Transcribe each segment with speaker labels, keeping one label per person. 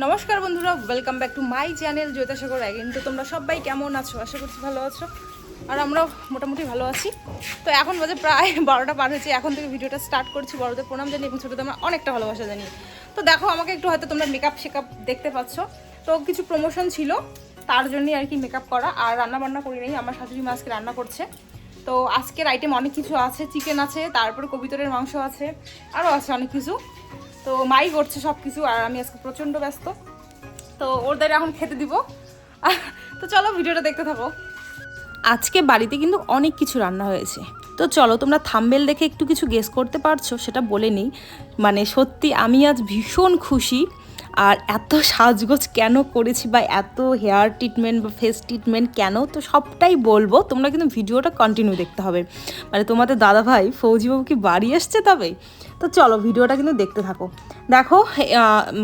Speaker 1: নমস্কার বন্ধুরা welcome back to my channel Jyotisagar again তো তোমরা সবাই কেমন আছো? আশা করছি ভালো আছো। আর আমরাও মোটামুটি ভালো আছি। তো এখন বাজে প্রায় বারোটা পার হয়েছে। এখন থেকে ভিডিওটা স্টার্ট করছি, বড়দের প্রণাম জানি এবং ছোটোদের আমরা অনেকটা ভালোবাসা জানি তো দেখো, আমাকে একটু হয়তো তোমরা মেকআপ শেকআপ দেখতে পাচ্ছ। তো কিছু প্রমোশন ছিল, তার জন্যই আর কি মেকআপ করা। আর রান্না বান্না করি নেই, আমার শাশুড়ি মা আজকে রান্না করছে। তো আজকের আইটেম অনেক কিছু আছে চিকেন আছে, তারপর কবিতরের মাংস আছে আরও আছে অনেক কিছু। তো মাই করছে সব কিছু আর আমি আজকে প্রচণ্ড ব্যস্ত। তো ওদের এখন খেতে দিব। তো চলো ভিডিওটা দেখতে থাকো। আজকে বাড়িতে কিন্তু অনেক কিছু রান্না হয়েছে। তো চলো, তোমরা থাম্বেল দেখে একটু কিছু গেস করতে পারছ, সেটা বলে নিই। মানে সত্যি আমি আজ ভীষণ খুশি। আর এত সাজগোজ কেন করেছি বা এত হেয়ার ট্রিটমেন্ট বা ফেস ট্রিটমেন্ট কেন, তো সবটাই বলব। তোমরা কিন্তু ভিডিওটা কন্টিনিউ দেখতে হবে। মানে তোমাদের দাদাভাই, ফৌজিবাবু কি বাড়ি এসছে তবে? তো চলো ভিডিওটা কিন্তু দেখতে থাকো। দেখো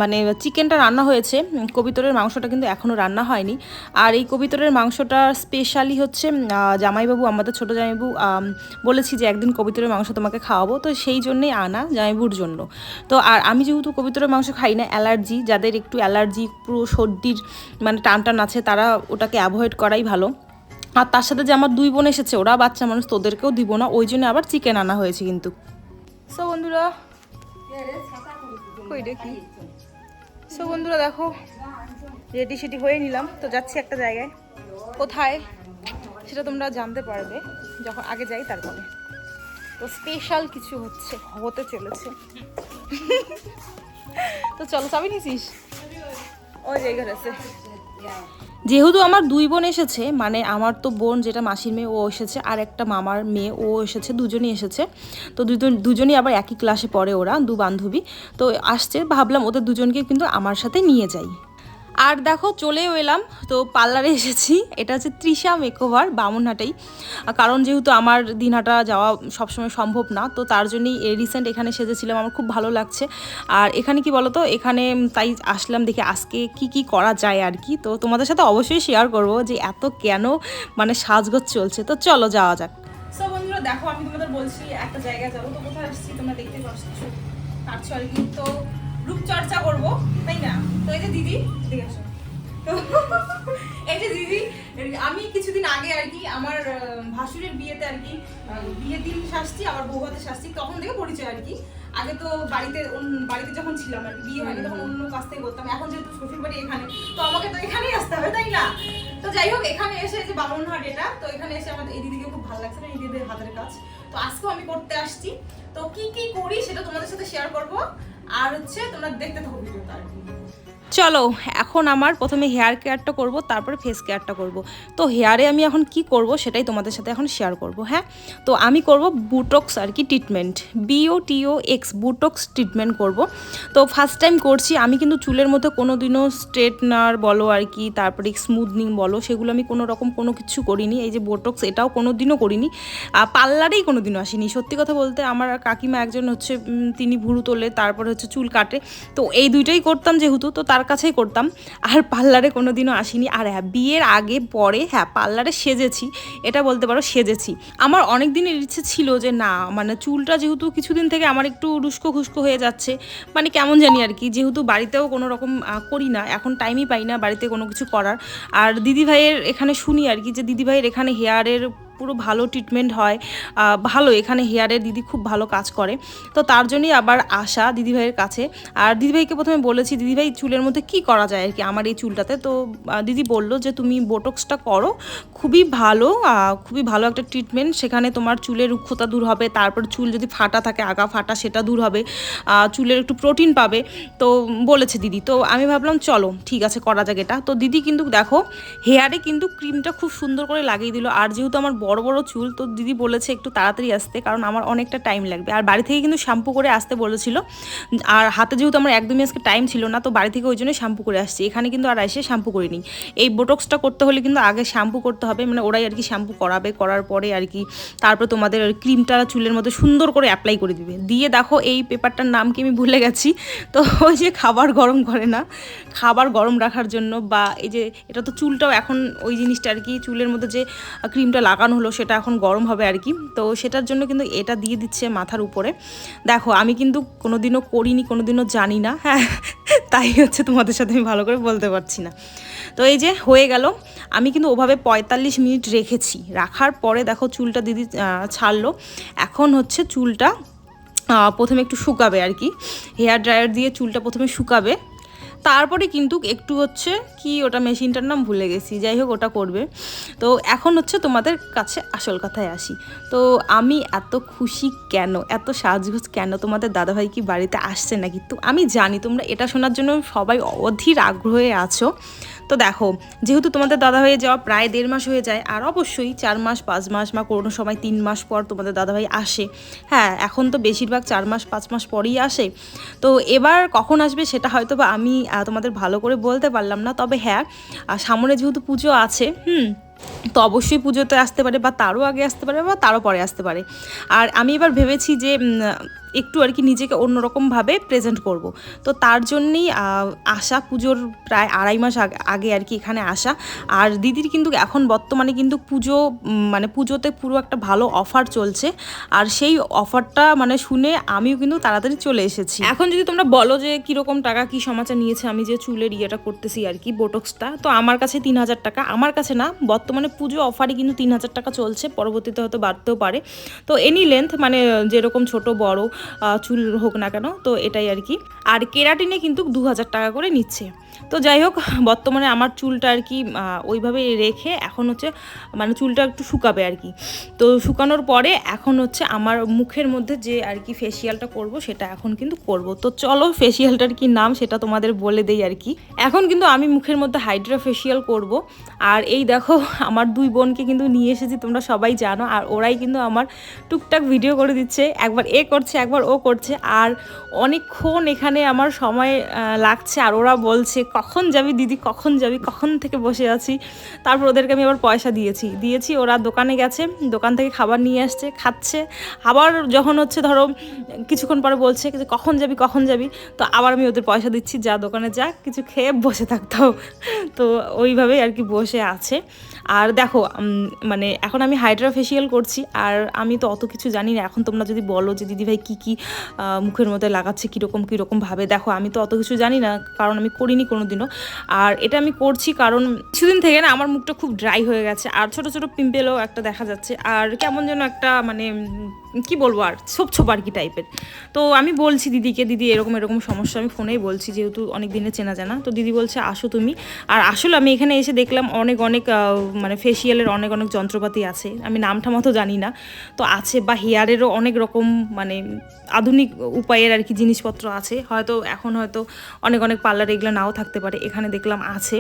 Speaker 1: মানে চিকেনটা রান্না হয়েছে। কবিতরের মাংসটা কিন্তু এখনও রান্না হয়নি। আর এই কবিতরের মাংসটা স্পেশালি হচ্ছে জামাইবাবু, আমাদের ছোটো জামাইবাবু বলেছি যে একদিন কবিতরের মাংস তোমাকে খাওয়াবো। তো সেই জন্যেই আনা জামাইবুর জন্য। তো আর আমি যেহেতু কবিতরের মাংস খাই না, অ্যালার্জি, যাদের একটু অ্যালার্জি, পুরো সর্দির মানে টান টান আছে, তারা ওটাকে অ্যাভয়েড করাই ভালো। আর তার সাথে যে আমার দুই বোন এসেছে, ওরা বাচ্চা মানুষ, তোদেরকেও দিব না। ওই জন্য আবার চিকেন আনা হয়েছে কিন্তু। সো বন্ধুরা, কই দেখি সো বন্ধুরা দেখো, রেডি সেটি হয়ে নিলাম। তো যাচ্ছি একটা জায়গায়। কোথায়? সেটা তোমরা জানতে পারবে যখন আগে যাই তারপরে। তো স্পেশাল কিছু হচ্ছে, হতে চলেছে। তো চলো, চাবি নিছিস? ওই জায়গায় আছে। যেহেতু আমার দুই বোন এসেছে মানে আমার তো বোন যেটা মাসির মেয়ে, ও এসেছে, আর একটা মামার মেয়ে, ও এসেছে, দুজনই এসেছে। তো দুজন, দুজনই আবার একই ক্লাসে পড়ে ওরা, দু বান্ধবী। তো আসছে, ভাবলাম ওদের দুজনকে কিন্তু আমার সাথে নিয়ে যাই। আর দেখো চলেও এলাম, তো পার্লারে এসেছি। এটা হচ্ছে তৃষা মেকওভার বামুনহাটেই। কারণ যেহেতু আমার দিনহাটা যাওয়া সবসময় সম্ভব না, তো তার জন্যই রিসেন্ট এখানে সেজেছিলাম, আমার খুব ভালো লাগছে। আর এখানে কি বলতো, এখানে তাই আসলাম দেখে আজকে কি কি করা যায় আর কি। তো তোমাদের সাথে অবশ্যই শেয়ার করব যে এত কেন মানে সাজগোজ চলছে। তো চলো যাওয়া যাক। দেখো আমি তোমাদের বলছি, একটা জায়গায় যাব, তো কোথায় আসছি তোমরা দেখতে পাচ্ছ। পারছ আর কি। তো রূপচর্চা করব, তাই না? তো এই যে দিদি, এদিকে আসো। এই যে দিদি, আমি কিছুদিন আগে আর কি আমার ভাসুরের বিয়েতে আর কি বিয়ের দিন শাস্তি আবার বৌভাতে শাস্তি তখন থেকে পরিচয় আর কি। আগে তো বাড়িতে বাড়িতে যখন ছিলাম আর বিয়ে হয়নি, তখন অন্য কাজ থেকে করতাম, এখন যেহেতু শ্বশুর বাড়ি এখানে, তো আমাকে তো এখানেই আসতে হবে, তাই না? তো যাই হোক, এখানে এসে যে বামনহাট এটা, তো এখানে এসে আমাদের এই দিদিকে খুব ভালো লাগছে না, এই দিদিদের হাতের কাজ। তো আজকেও আমি করতে আসছি। তো কি কি করি সেটা তোমাদের সাথে শেয়ার করব। আর হচ্ছে তোমরা দেখতে থাকো ভিডিওটা চলো, এখন আমার প্রথমে হেয়ার কেয়ারটা করব, তারপরে ফেস কেয়ারটা করব। তো হেয়ারে আমি এখন কি করব সেটাই তোমাদের সাথে এখন শেয়ার করব হ্যাঁ? তো আমি করব বুটক্স আর কি treatment B O T O X botox treatment করব। তো ফার্স্ট টাইম করছি, আমি কিন্তু চুলের মধ্যে কোনো দিনও স্ট্রেটনার বলো আর কি, তারপরে স্মুথনিং বলো, সেগুলো আমি কোনো রকম কোনো কিছু করিনি। এই যে বোটক্স এটাও কোনো দিনও করিনি পার্লারেই কোনো দিনও আসিনি। সত্যি কথা বলতে আমার কাকিমা একজন হচ্ছে তিনি ভুরু তোলে, তারপর হচ্ছে চুল কাটে। তো এই দুইটাই করতাম যেহেতু, তো তার কাছেই করতাম। আর পার্লারে কোনো দিনও আসিনি। আর হ্যাঁ বিয়ের আগে, পরে হ্যাঁ পার্লারে সেজেছি। এটা বলতে পারো সেজেছি। আমার অনেক দিনের ইচ্ছে ছিল যে না মানে চুলটা যেহেতু কিছুদিন থেকে আমার একটু রুস্কো খুস্কো হয়ে যাচ্ছে মানে কেমন জানি আর কি, যেহেতু বাড়িতেও কোনো রকম করি না, এখন টাইমই পাই না বাড়িতে কোনো কিছু করার। আর দিদিভাইয়ের এখানে শুনি আর কি যে দিদিভাইয়ের এখানে হেয়ারের পুরো ভালো ট্রিটমেন্ট হয় ভালো। এখানে হেয়ারের দিদি খুব ভালো কাজ করে। তো তার জন্যই আবার আসা দিদিভাইয়ের কাছে। আর দিদিভাইকে প্রথমে বলেছি, দিদিভাই, চুলের মধ্যে কি করা যায় আর কি আমার এই চুলটাতে? তো দিদি বলল যে, তুমি বোটক্সটা করো। খুবই ভালো খুবই ভালো একটা ট্রিটমেন্ট সেখানে তোমার চুলের রুক্ষতা দূর হবে। তারপর চুল যদি ফাটা থাকে, আগা ফাটা, সেটা দূর হবে। চুলের একটু প্রোটিন পাবে। তো বলেছে দিদি। তো আমি ভাবলাম, চলো, ঠিক আছে, করা যাক এটা। তো দিদি কিন্তু দেখো, হেয়ারে কিন্তু ক্রিমটা খুব সুন্দর করে লাগিয়ে দিল। আর যেহেতু আমার বড় বড় চুল তো দিদি বলেছে একটু তাড়াতাড়ি আসতে, কারণ আমার অনেকটা টাইম লাগবে। আর বাড়ি থেকে কিন্তু শ্যাম্পু করে আসতে বলেছিল। আর হাতে যেহেতু আমার একদমই আজকে টাইম ছিল না, তো বাড়ি থেকে ওই জন্য শ্যাম্পু করে আসছি। এখানে কিন্তু আর এসে শ্যাম্পু করিনি। এই বোটক্সটা করতে হলে কিন্তু আগে শ্যাম্পু করতে হবে মানে ওরাই আর কি শ্যাম্পু করাবে, করার পরে আর কি তারপর তোমাদের ক্রিমটা চুলের মধ্যে সুন্দর করে অ্যাপ্লাই করে দিবে। দিয়ে দেখো এই পেপারটার নাম কি আমি ভুলে গেছি। তো ওই যে খাবার গরম করে না, খাবার গরম রাখার জন্য বা এই যে এটা তো চুলটাও এখন ওই জিনিসটা আর কি, চুলের মধ্যে যে ক্রিমটা লাগানো হলো সেটা এখন গরম হবে আর কি। তো সেটার জন্য কিন্তু এটা দিয়ে দিচ্ছে মাথার উপরে। দেখো, আমি কিন্তু কোনোদিনও করিনি, কোনোদিনও জানি না। হ্যাঁ তাই হচ্ছে তোমাদের সাথে আমি ভালো করে বলতে পারছি না। তো এই যে হয়ে গেল, আমি কিন্তু ওভাবে পঁয়তাল্লিশ মিনিট রেখেছি। রাখার পরে দেখো চুলটা দিদি ছাড়লো। এখন হচ্ছে চুলটা প্রথমে একটু শুকাবে আর কি। হেয়ার ড্রায়ার দিয়ে চুলটা প্রথমে শুকাবে। তারপরে কিন্তু একটু হচ্ছে কি ওটা মেশিনটার নাম ভুলে গেছি, যাই হোক ওটা করবে। তো এখন হচ্ছে তোমাদের কাছে আসল কথায় আসি। তো আমি এত খুশি কেন? এত সাজগোজ কেন তোমাদের দাদাভাই কি বাড়িতে আসছে না কিন্তু আমি জানি তোমরা এটা শোনার জন্য সবাই অধীর আগ্রহে আছো। তো দেখো, যেহেতু তোমাদের দাদা হয়ে যাওয়া প্রায় দেড় মাস হয়ে যায়, আর অবশ্যই চার মাস, পাঁচ মাস বা কোনো সময় তিন মাস পর তোমাদের দাদাভাই আসে। হ্যাঁ এখন তো বেশিরভাগ চার মাস, পাঁচ মাস পরেই আসে। তো এবার কখন আসবে সেটা হয়তো বা আমি তোমাদের ভালো করে বলতে পারলাম না। তবে হ্যাঁ সামনে যেহেতু পুজো আছে, হুম তো অবশ্যই পুজোতে আসতে পারে বা তারও আগে আসতে পারে বা তারও পরে আসতে পারে। আর আমি এবার ভেবেছি যে একটু আর কি নিজেকে অন্যরকমভাবে প্রেজেন্ট করব। তো তার জন্যেই আসা পুজোর প্রায় আড়াই মাস আগ- আর কি এখানে আসা। আর দিদির কিন্তু এখন বর্তমানে কিন্তু পুজো মানে পুজোতে পুরো একটা ভালো অফার চলছে। আর সেই অফারটা মানে শুনে আমিও কিন্তু তাড়াতাড়ি চলে এসেছি। এখন যদি তোমরা বলো যে, কীরকম টাকা, কি সমাচার নিয়েছে, আমি যে চুলের ইয়েটা করতেছি আর কি বোটক্সটা তো আমার কাছে তিন হাজার টাকা। আমার কাছে না, বর্তমানে পুজো অফারই কিন্তু তিন হাজার টাকা চলছে, পরবর্তীতে হয়তো বাড়তেও পারে। তো এনি লেন্থ মানে যেরকম ছোট, বড় চুল হোক না কেন, তো এটাই আর কি। আর কেরাটিনে কিন্তু দু হাজার টাকা করে নিচ্ছে। তো যাই হোক, বর্তমানে আমার চুলটা আর কি ওইভাবে রেখে এখন হচ্ছে মানে চুলটা একটু শুকাবে আর কি। তো শুকানোর পরে এখন হচ্ছে আমার মুখের মধ্যে যে আর কি ফেসিয়ালটা করব সেটা এখন কিন্তু করব। তো চলো ফেসিয়ালটার কি নাম সেটা তোমাদের বলে দেই আর কি। এখন কিন্তু আমি মুখের মধ্যে হাইড্রা ফেসিয়াল করব। আর এই দেখো, আমার দুই বোনকে কিন্তু নিয়ে এসেছি, তোমরা সবাই জানো। আর ওরাই কিন্তু আমার টুকটাক ভিডিও করে দিচ্ছে। একবার এ করছে, একবার ও করছে। আর অনেকক্ষণ এখানে আমার সময় লাগছে আর ওরা বলছে, কখন যাবি দিদি? কখন যাবি? কখন থেকে বসে আছি? তারপর ওদেরকে আমি আবার পয়সা দিয়েছি। দিয়েছি, ওরা দোকানে গেছে, দোকান থেকে খাবার নিয়ে আসছে, খাচ্ছে। আবার যখন হচ্ছে ধরো, কিছুক্ষণ পরে বলছে যে, কখন যাবি? কখন যাবি? তো আবার আমি ওদের পয়সা দিচ্ছি, যা দোকানে যা, কিছু খেয়ে বসে থাকতাম তো। ওইভাবেই আর কি বসে আছে। আর দেখো মানে এখন আমি হাইড্রা ফেসিয়াল করছি, আর আমি তো অত কিছু জানি না। এখন তোমরা যদি বলো যে দিদিভাই কী কী মুখের মধ্যে লাগাচ্ছে, কীরকম কীরকম ভাবে, দেখো আমি তো অত কিছু জানি না, কারণ আমি করিনি কোনো দিনও আর এটা আমি করছি কারণ কিছুদিন থেকে না আমার মুখটা খুব ড্রাই হয়ে গেছে। আর ছোট ছোট পিম্পেলও একটা দেখা যাচ্ছে। আর কেমন যেন একটা মানে কি বলব আর ছোপ ছোপ আর কি টাইপের তো আমি বলছি দিদিকে, দিদি এরকম এরকম সমস্যা, আমি ফোনেই বলছি যেহেতু অনেক দিনে চেনা জানা, তো দিদি বলছে, আসো তুমি। আর আসলে আমি এখানে এসে দেখলাম অনেক অনেক মানে ফেসিয়ালের অনেক অনেক যন্ত্রপাতি আছে। আমি নামটা মতো জানি না। তো আছে বা হেয়ারেরও অনেক রকম মানে আধুনিক উপায়ের আর কি জিনিসপত্র আছে। হয়তো এখন হয়তো অনেক অনেক পার্লার এগুলো নাও থাকতে পারে, এখানে দেখলাম আছে।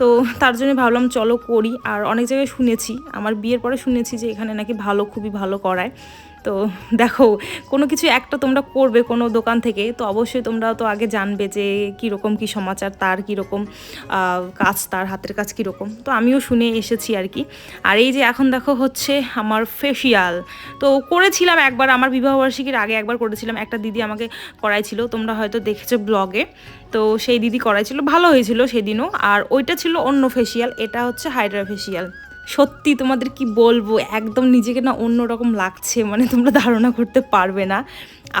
Speaker 1: তো তার জন্য ভাবলাম, চলো করি। আর অনেক জায়গায় শুনেছি, আমার বিয়ের পরে শুনেছি যে এখানে নাকি ভালো, খুবই ভালো করায়। তো দেখো, কোনো কিছু একটা তোমরা করবে কোনো দোকান থেকে, তো অবশ্যই তোমরা তো আগে জানবে যে কীরকম কী সমাচার, তার কীরকম কাজ, তার হাতের কাজ কীরকম। তো আমিও শুনে এসেছি আর কি। আর এই যে এখন দেখো হচ্ছে আমার ফেসিয়াল তো করেছিলাম একবার, আমার বিবাহবার্ষিকীর আগে একবার করেছিলাম। একটা দিদি আমাকে করাইছিল, তোমরা হয়তো দেখেছ ব্লগে। তো সেই দিদি করাইছিল, ভালো হয়েছিল সেদিনও। আর ওইটা ছিল অন্য ফেসিয়াল এটা হচ্ছে হাইড্রা ফেসিয়াল সত্যি তোমাদের কি বলব? একদম নিজেকে না অন্যরকম লাগছে মানে তোমরা ধারণা করতে পারবে না।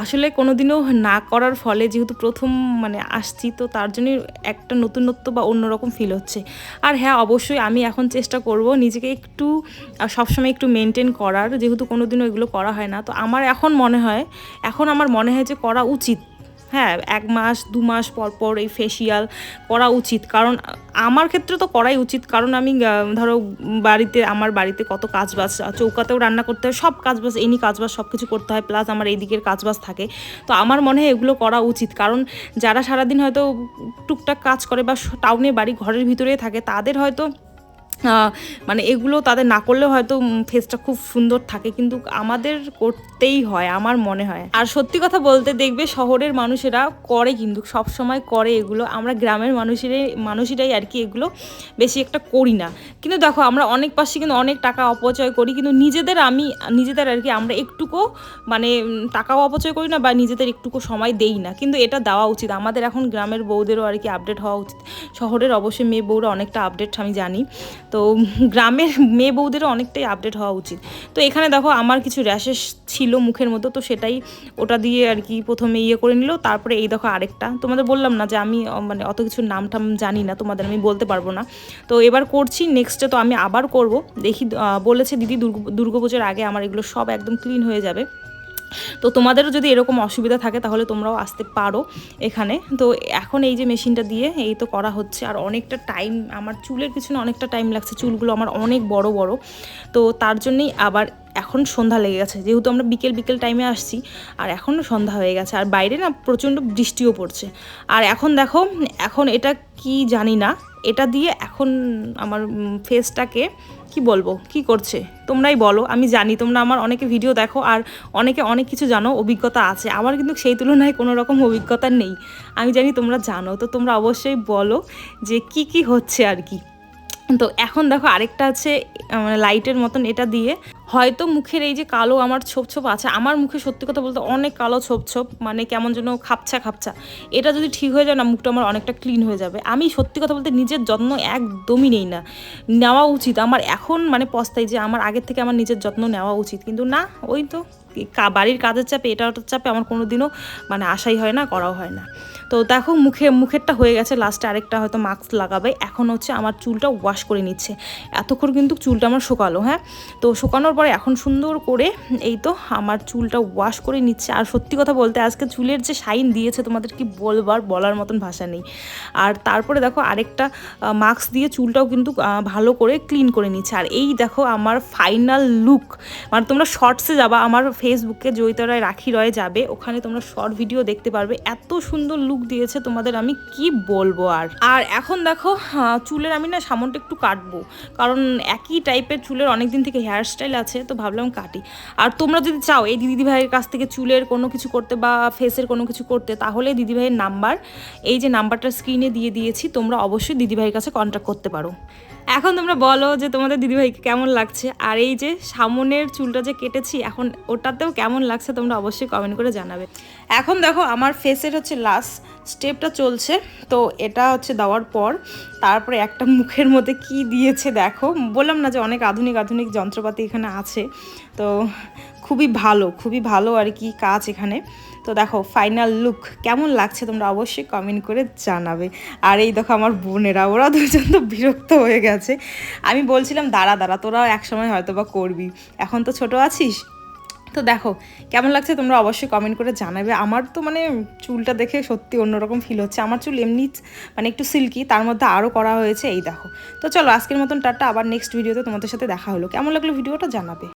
Speaker 1: আসলে কোনোদিনও না করার ফলে যেহেতু প্রথম মানে আসছি, তো তার জন্যই একটা নতুনত্ব বা অন্যরকম ফিল হচ্ছে। আর হ্যাঁ অবশ্যই আমি এখন চেষ্টা করব নিজেকে একটু সবসময় একটু মেনটেন করার, যেহেতু কোনোদিনও এগুলো করা হয় না। তো আমার এখন মনে হয়, এখন আমার মনে হয় যে করা উচিত। হ্যাঁ এক মাস, দু মাস পর পর এই ফেসিয়াল করা উচিত। কারণ আমার ক্ষেত্রে তো করাই উচিত। কারণ আমি ধরো, বাড়িতে, আমার বাড়িতে কত কাজবাজ, চৌকাতেও রান্না করতে হয়, সব কাজবাজ, এনি কাজবাজ সব কিছু করতে হয় প্লাস আমার এই দিকের কাজবাজ থাকে। তো আমার মনে হয় এগুলো করা উচিত। কারণ যারা সারাদিন হয়তো টুকটাক কাজ করে বা টাউনে বাড়ি, ঘরের ভিতরেই থাকে, তাদের হয়তো মানে এগুলো তাদের না করলে হয়তো ফেসটা খুব সুন্দর থাকে। কিন্তু আমাদের করতেই হয়, আমার মনে হয়। আর সত্যি কথা বলতে দেখবে, শহরের মানুষেরা করে কিন্তু সব সময় করে এগুলো। আমরা গ্রামের মানুষেরাই মানুষেরাই আর কি এগুলো বেশি একটা করি না। কিন্তু দেখো, আমরা অনেক পাশে কিন্তু অনেক টাকা অপচয় করি, কিন্তু নিজেদের আমি, নিজেদের আর কি আমরা একটুকু মানে টাকাও অপচয় করি না বা নিজেদের একটুকু সময় দেই না। কিন্তু এটা দেওয়া উচিত। আমাদের এখন গ্রামের বউদেরও আর কি আপডেট হওয়া উচিত। শহরের অবশ্যই মেয়ে বউরা অনেকটা আপডেট আমি জানি। তো গ্রামের মেয়ে বউদেরও অনেকটাই আপডেট হওয়া উচিত। তো এখানে দেখো আমার কিছু র্যাশেস ছিল মুখের মতো তো সেটাই ওটা দিয়ে আর কি প্রথমে ইয়ে করে নিল, তারপরে এই দেখো আরেকটা। তোমাদের বললাম না যে আমি মানে অত কিছু নাম টাম জানি না, তোমাদের আমি বলতে পারব না। তো এবার করছি নেক্সটে তো আমি আবার করব। দেখি বলেছে দিদি দুর্গা দুর্গাপুজোর আগে আমার এগুলো সব একদম ক্লিন হয়ে যাবে। তো তোমাদেরও যদি এরকম অসুবিধা থাকে তাহলে তোমরাও আসতে পারো এখানে। তো এখন এই যে মেশিনটা দিয়ে এই তো করা হচ্ছে। আর অনেকটা টাইম, আমার চুলের পিছনে অনেকটা টাইম লাগছে। চুলগুলো আমার অনেক বড় বড়। তো তার জন্যই আবার এখন সন্ধ্যা লেগে গেছে। যেহেতু আমরা বিকেল বিকেল টাইমে আসছি, আর এখনও সন্ধ্যা হয়ে গেছে। আর বাইরে না প্রচণ্ড বৃষ্টিও পড়ছে। আর এখন দেখো, এখন এটা কি জানি না। এটা দিয়ে এখন আমার ফেসটাকে কি বলব, কি করছে? তোমরাই বলো, আমি জানি, তোমরা আমার অনেকে ভিডিও দেখো আর অনেকে অনেক কিছু জানো, অভিজ্ঞতা আছে। আমার কিন্তু সেই তুলনায় কোনো রকম অভিজ্ঞতা নেই। আমি জানি তোমরা জানো, তো তোমরা অবশ্যই বলো যে কি কি হচ্ছে আর কি। তো এখন দেখো আরেকটা আছে মানে লাইটের মতন এটা দিয়ে। হয়তো মুখের এই যে কালো আমার ছোপ ছোপ আছে, আমার মুখে সত্যি কথা বলতে অনেক কালো ছোপ ছোপ মানে কেমন যেন খাপছা খাপছা। এটা যদি ঠিক হয়ে যায় না, মুখটা আমার অনেকটা ক্লিন হয়ে যাবে। আমি সত্যি কথা বলতে নিজের যত্ন একদমই নেই না। নেওয়া উচিত। আমার এখন মানে পস্তাই যে আমার আগের থেকে আমার নিজের যত্ন নেওয়া উচিত। কিন্তু না, ওই তো বাড়ির কাজের চাপে এটা ওটার চাপে আমার কোনো দিনও মানে আশাই হয় না, করাও হয় না। তো দেখো মুখে, মুখেরটা হয়ে গেছে লাস্টে আরেকটা হয়তো মাস্ক লাগাবে। এখন হচ্ছে আমার চুলটা ওয়াশ করে নিচ্ছে। এতক্ষণ কিন্তু চুলটা আমার শুকালো হ্যাঁ? তো শুকানোর পরে এখন সুন্দর করে এই তো আমার চুলটা ওয়াশ করে নিচ্ছে। আর সত্যি কথা বলতে আজকে চুলের যে শাইন দিয়েছে তোমাদের কি বলবার, বলার মতন ভাষা নেই। আর তারপরে দেখো আরেকটা মাস্ক দিয়ে চুলটাও কিন্তু ভালো করে ক্লিন করে নিচ্ছে। আর এই দেখো আমার ফাইনাল লুক মানে তোমরা শর্টসে যাবা, আমার ফেসবুকে জয়িতা রায় রাখি রয়ে যাবে। ওখানে তোমরা শর্ট ভিডিও দেখতে পারবে। এত সুন্দর লুক দিয়েছে তোমাদের আমি কি বলব আর? আর এখন দেখো চুলের আমি না সামনটা একটু কাটবো। কারণ একই টাইপের চুলের অনেক দিন থেকে হেয়ার স্টাইল আছে, তো ভাবলাম কাটি। আর তোমরা যদি চাও এই দিদি ভাইয়ের কাছ থেকে চুলের কোনো কিছু করতে বা ফেসের কোনো কিছু করতে, তাহলে দিদি ভাইয়ের নাম্বার এই যে নাম্বারটা স্ক্রিনে দিয়ে দিয়েছি, তোমরা অবশ্যই দিদি ভাইয়ের কাছে কন্ট্যাক্ট করতে পারো। এখন তোমরা বলো যে তোমাদের দিদিভাইকে কেমন লাগছে? আর এই যে সামনের চুলটা যে কেটেছি, এখন ওটাতেও কেমন লাগছে তোমরা অবশ্যই কমেন্ট করে জানাবে। এখন দেখো আমার ফেসের হচ্ছে লাস্ট স্টেপটা চলছে। তো এটা হচ্ছে দেওয়ার পর, তারপরে একটা মুখের মধ্যে কি দিয়েছে দেখো। বললাম না যে অনেক আধুনিক আধুনিক যন্ত্রপাতি এখানে আছে। তো খুবই ভালো খুবই ভালো আর কি কাজ এখানে। তো দেখো ফাইনাল লুক কেমন লাগছে তোমরা অবশ্যই কমেন্ট করে জানাবে। আর এই দেখো আমার বোনেরা, ওরা দুজন তো বিরক্ত হয়ে গেছে। আমি বলছিলাম, দাঁড়া দাঁড়া, তোরাও একসময় হয়তো বা করবি। এখন তো ছোট আছিস? তো দেখো, কেমন লাগছে তোমরা অবশ্যই কমেন্ট করে জানাবে। আমার তো মানে চুলটা দেখে সত্যি অন্যরকম ফিল হচ্ছে। আমার চুল এমনি মানে একটু সিল্কি তার মধ্যে আরও করা হয়েছে, এই দেখো। তো চলো, আজকের মতন টাটা। আবার নেক্সট ভিডিওতে তোমাদের সাথে দেখা হলো। কেমন লাগল ভিডিওটা জানাবে?